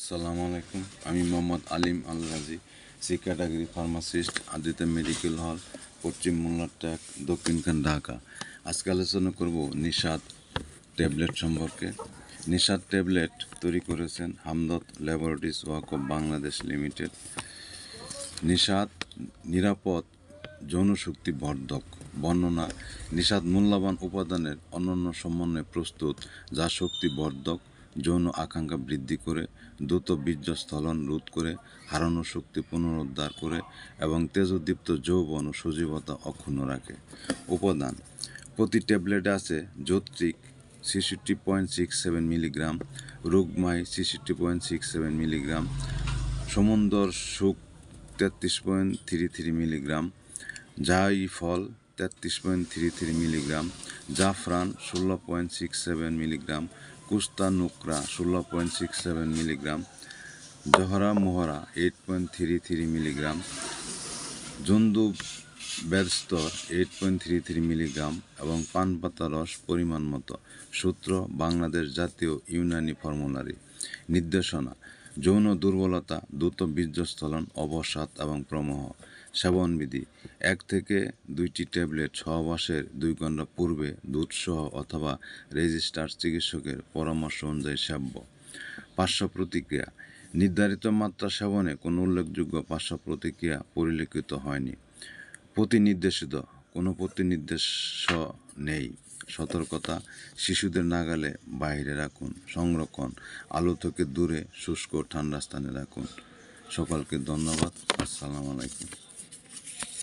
আসসালামু আলাইকুম। আমি Mohammad Alim Al Gazi C pharmacist Aditya medical hall, পশ্চিম মোল্লারটাক দক্ষিণখান ঢাকা। আজকে আলোচনা করব নিষাদ ট্যাবলেট সম্পর্কে। নিষাদ ট্যাবলেট তৈরি করেছেন Hamdard laboratories walk of Bangladesh limited. Nishad নিরাপদ যৌনশক্তি বর্ধক। বর্ণনা নিষাদ মূল্যবান উপাদানের অনন্য সমন্বয়ে প্রস্তুত, যা শক্তি বর্ধক। যৌন আকাঙ্ক্ষা বৃদ্ধি করে, দ্রুত বীর্যস্থলন রোধ করে, হারানো শক্তি পুনরুদ্ধার করে এবং তেজোদীপ্ত যৌবন ও সজীবতা অক্ষুণ্ণ রাখে। উপাদান, প্রতি ট্যাবলেটে আছে যৌত্রিক ছেষট্টি পয়েন্ট সিক্স সেভেন মিলিগ্রাম রোগমাই ছেষট্টি পয়েন্ট সিক্স সেভেন মিলিগ্রাম, সমুন্দর সুখ তেত্রিশ পয়েন্ট থ্রি থ্রি মিলিগ্রাম জাই ফল তেত্রিশ পয়েন্ট থ্রি থ্রি মিলিগ্রাম, জাফরান ষোলো পয়েন্ট সিক্স সেভেন মিলিগ্রাম কুস্তা নুকরা ষোলো পয়েন্ট সিক্স সেভেন মিলিগ্রাম, জহরা Mohra eight point three three milligram, জন্দু বেরস্তর eight point three three milligram এবং পান পাতা রস পরিমাণ মতো সূত্র বাংলাদেশ জাতীয় ইউনানি ফর্মুলারি নির্দেশনা। যৌন দুর্বলতা দ্রুত বীর্যস্থলন অবসাদ এবং প্রমহ। সেবনবিধি। এক থেকে দুইটি ট্যাবলেট সহবাসের দুই ঘণ্টা পূর্বে দুধসহ অথবা রেজিস্টার চিকিৎসকের পরামর্শ অনুযায়ী সেব্য। পার্শ্ব প্রতিক্রিয়া নির্ধারিত মাত্রা সেবনে কোনো উল্লেখযোগ্য পার্শ্ব প্রতিক্রিয়া পরিলক্ষিত হয়নি। প্রতিনির্দেশিত। কোনো প্রতিনির্দেশ নেই। সতর্কতা, শিশুদের নাগালে বাইরে রাখুন, সংরক্ষণ, আলো থেকে দূরে, শুষ্ক, ঠান্ডা স্থানে রাখুন। সকলকে ধন্যবাদ। আসসালামু আলাইকুম।